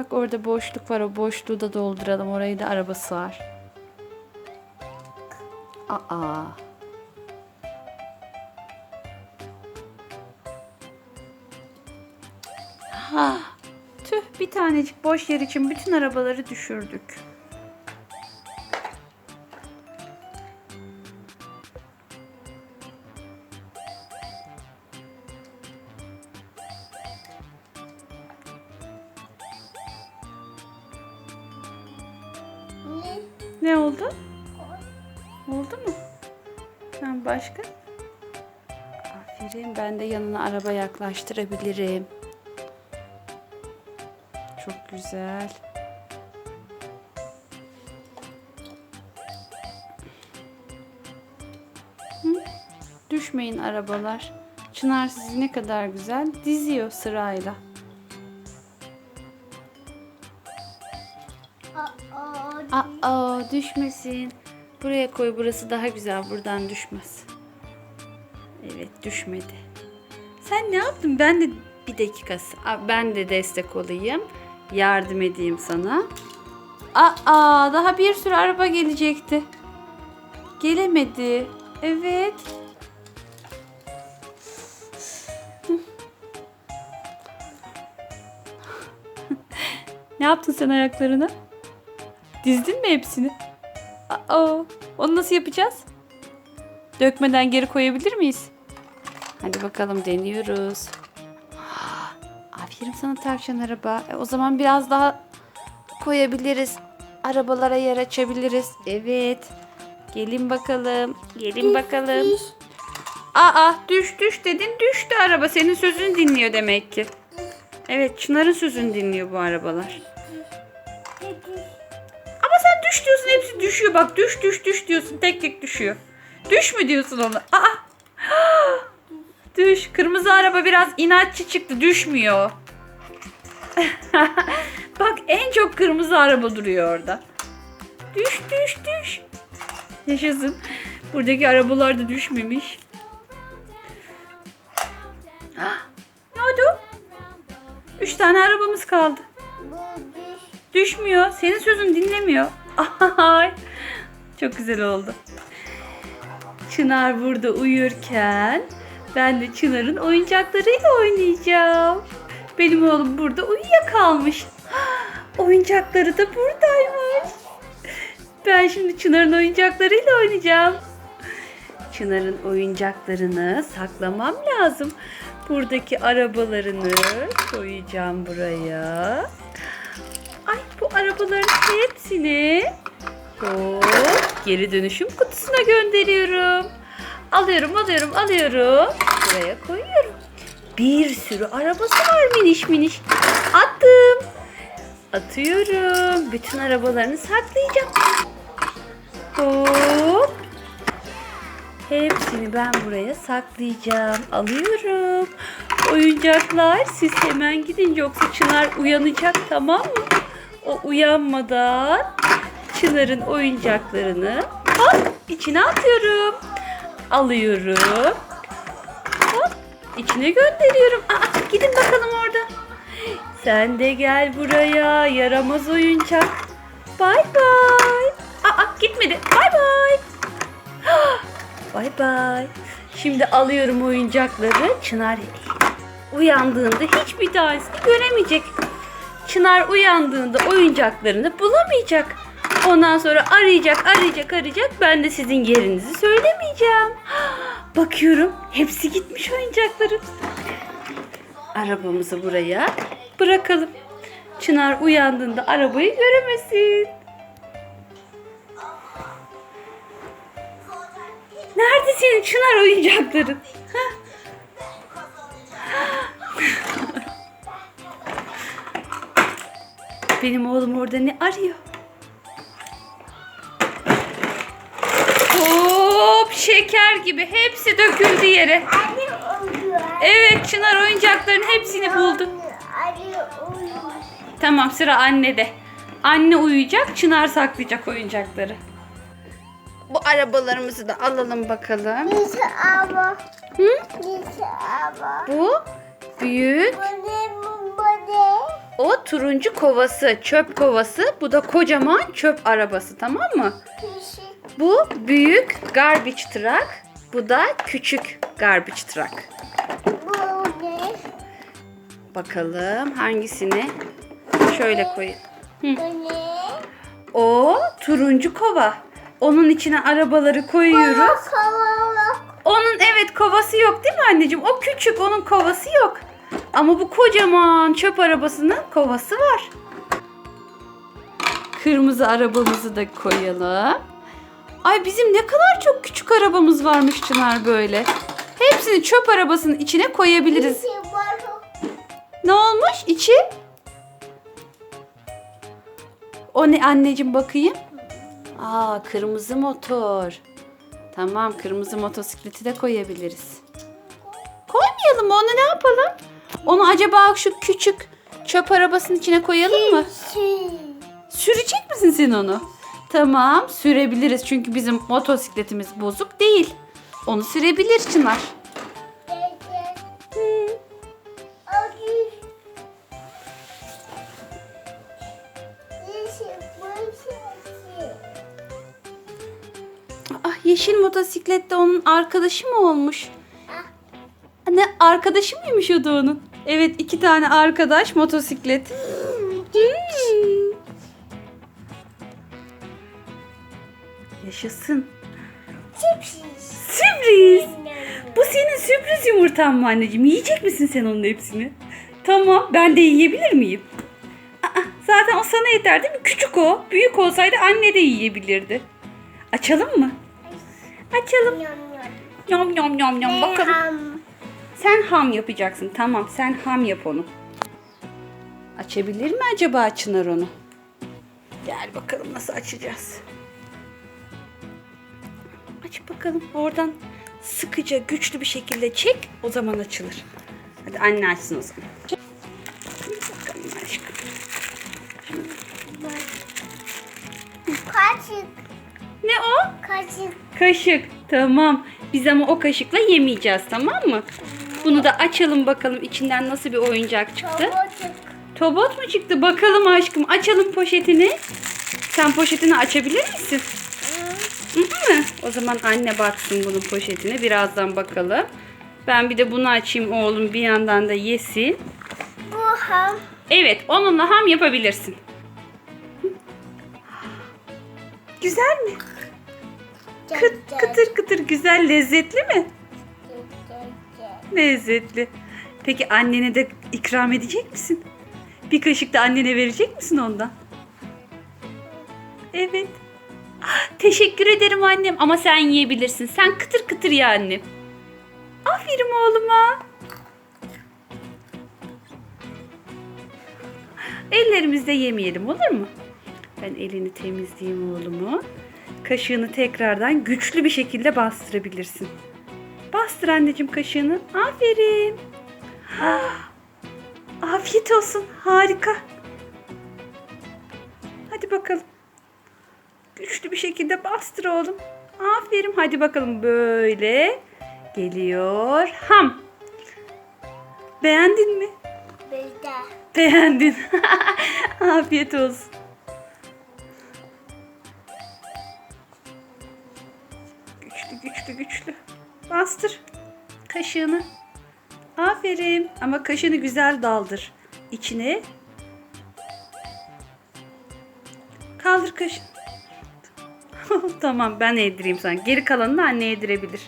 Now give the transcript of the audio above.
Bak orada boşluk var. O boşluğu da dolduralım. Orayı da araba sığar. Aa. Ha. Tüh bir tanecik boş yer için bütün arabaları düşürdük. Ne? Oldu? Oldu mu? Ha, başka? Aferin. Ben de yanına araba yaklaştırabilirim. Çok güzel. Hı? Düşmeyin arabalar. Çınar sizi ne kadar güzel diziyor sırayla. Aa, düşmesin. Buraya koy burası daha güzel buradan düşmez. Evet düşmedi. Sen ne yaptın? Ben de bir dakikası. Ben de destek olayım. Yardım edeyim sana. Aa daha bir sürü araba gelecekti. Gelemedi. Evet. Ne yaptın sen ayaklarına? Dizdin mi hepsini? Aa, onu nasıl yapacağız? Dökmeden geri koyabilir miyiz? Hadi bakalım deniyoruz. Aferin sana tavşan araba. E, o zaman biraz daha koyabiliriz. Arabalara yer açabiliriz. Evet. Gelin bakalım. Gelin bakalım. Aa düş düş dedin düştü araba. Senin sözünü dinliyor demek ki. Evet Çınar'ın sözünü dinliyor bu arabalar. Düş diyorsun hepsi düşüyor. Bak düş düş düş diyorsun tek tek düşüyor. Düş mü diyorsun ona? Aa! Düş. Kırmızı araba biraz inatçı çıktı. Düşmüyor. Bak en çok kırmızı araba duruyor orada. Düş düş düş. Yaşasın. Buradaki arabalar da düşmemiş. Ah, Ne oldu? Üç tane arabamız kaldı. Düşmüyor. Senin sözün dinlemiyor. Çok güzel oldu. Çınar burada uyurken ben de Çınar'ın oyuncaklarıyla oynayacağım. Benim oğlum burada uyuyakalmış. Oyuncakları da buradaymış. Ben şimdi Çınar'ın oyuncaklarıyla oynayacağım. Çınar'ın oyuncaklarını saklamam lazım. Buradaki arabalarını koyacağım buraya. Arabaların hepsini hop geri dönüşüm kutusuna gönderiyorum. Alıyorum, alıyorum, alıyorum. Buraya koyuyorum. Bir sürü arabası var miniş miniş. Attım. Atıyorum. Bütün arabalarını saklayacağım. Hop. Hepsini ben buraya saklayacağım. Alıyorum. Oyuncaklar siz hemen gidin yoksa Çınar uyanacak tamam mı? O uyanmadan Çınar'ın oyuncaklarını hop içine atıyorum. Alıyorum. Hop içine gönderiyorum. Aa, gidin bakalım orada. Sen de gel buraya yaramaz oyuncak. Bay bay. Aa gitmedi. Bay bay. Bay bay. Şimdi alıyorum oyuncakları. Çınar uyandığında hiçbir tanesini göremeyecek. Çınar uyandığında oyuncaklarını bulamayacak. Ondan sonra arayacak, arayacak, arayacak. Ben de sizin yerinizi söylemeyeceğim. Bakıyorum hepsi gitmiş oyuncakların. Arabamızı buraya bırakalım. Çınar uyandığında arabayı göremesin. Nerede senin Çınar oyuncakların? Hah. Benim oğlum orada ne arıyor? Hop şeker gibi hepsi döküldü yere. Evet Çınar oyuncakların hepsini buldu. Tamam sıra annede. Anne uyuyacak, Çınar saklayacak oyuncakları. Bu arabalarımızı da alalım bakalım. Nisa abla. Hı? Nisa abla. Bu büyük Bu ne bu ne? O turuncu kovası, çöp kovası. Bu da kocaman çöp arabası tamam mı? Bu büyük garbage truck. Bu da küçük garbage truck. Bu ne? Bakalım hangisini şöyle koyayım. Bu ne? O turuncu kova. Onun içine arabaları koyuyoruz. Onun evet kovası yok değil mi anneciğim? O küçük onun kovası yok. Ama bu kocaman çöp arabasının kovası var. Kırmızı arabamızı da koyalım. Ay bizim ne kadar çok küçük arabamız varmış Çınar böyle. Hepsini çöp arabasının içine koyabiliriz. Ne olmuş içi? O ne anneciğim bakayım? Aa kırmızı motor. Tamam kırmızı motosikleti de koyabiliriz. Koymayalım onu ne yapalım? Onu acaba şu küçük çöp arabasının içine koyalım mı? Sürecek misin sen onu? Tamam sürebiliriz çünkü bizim motosikletimiz bozuk değil. Onu sürebilir Çınar. Hmm. Ah yeşil motosiklet de onun arkadaşı mı olmuş? Ah. Ne arkadaşı mıymış o da onun? Evet iki tane arkadaş motosiklet. Hmm. Yaşasın. Sürpriz. Sürpriz. Bu senin sürpriz yumurtan mı anneciğim? Yiyecek misin sen onun hepsini? Tamam ben de yiyebilir miyim? Aa, zaten o sana yeter değil mi? Küçük o. Büyük olsaydı anne de yiyebilirdi. Açalım mı? Açalım. Yom yom yom yom bakalım. Sen ham yapacaksın. Tamam sen ham yap onu. Açabilir mi acaba Çınar onu? Gel bakalım nasıl açacağız. Aç bakalım oradan sıkıca güçlü bir şekilde çek o zaman açılır. Hadi anne açsın o zaman. Bakalım aşkım. Kaşık. Ne o? Kaşık. Kaşık. Tamam. Biz ama o kaşıkla yemeyeceğiz tamam mı? Bunu da açalım bakalım içinden nasıl bir oyuncak çıktı. Kabacık. Tobot mu çıktı? Bakalım aşkım. Açalım poşetini. Sen poşetini açabilir misin? Hı hı. O zaman anne baksın bunun poşetine. Birazdan bakalım. Ben bir de bunu açayım oğlum bir yandan da yesin. Bu ham. Evet onunla ham yapabilirsin. Güzel mi? Kıt, kıtır kıtır güzel lezzetli mi? Lezzetli. Peki annene de ikram edecek misin? Bir kaşık da annene verecek misin ondan? Evet. Ah, Teşekkür ederim annem ama sen yiyebilirsin. Sen kıtır kıtır ye annem. Aferin oğluma. Ellerimizde yemeyelim olur mu? Ben elini temizleyeyim oğlumu. Kaşığını tekrardan güçlü bir şekilde bastırabilirsin. Bastır anneciğim kaşığını. Aferin. Ah, Afiyet olsun. Harika. Hadi bakalım. Güçlü bir şekilde bastır oğlum. Aferin. Hadi bakalım böyle. Geliyor. Ham. Beğendin mi? Bizde. Beğendin. Afiyet olsun. Bastır kaşığını. Aferin. Ama kaşığını güzel daldır. İçine. Kaldır kaşı. tamam ben yedireyim sana. Geri kalanını anne yedirebilir.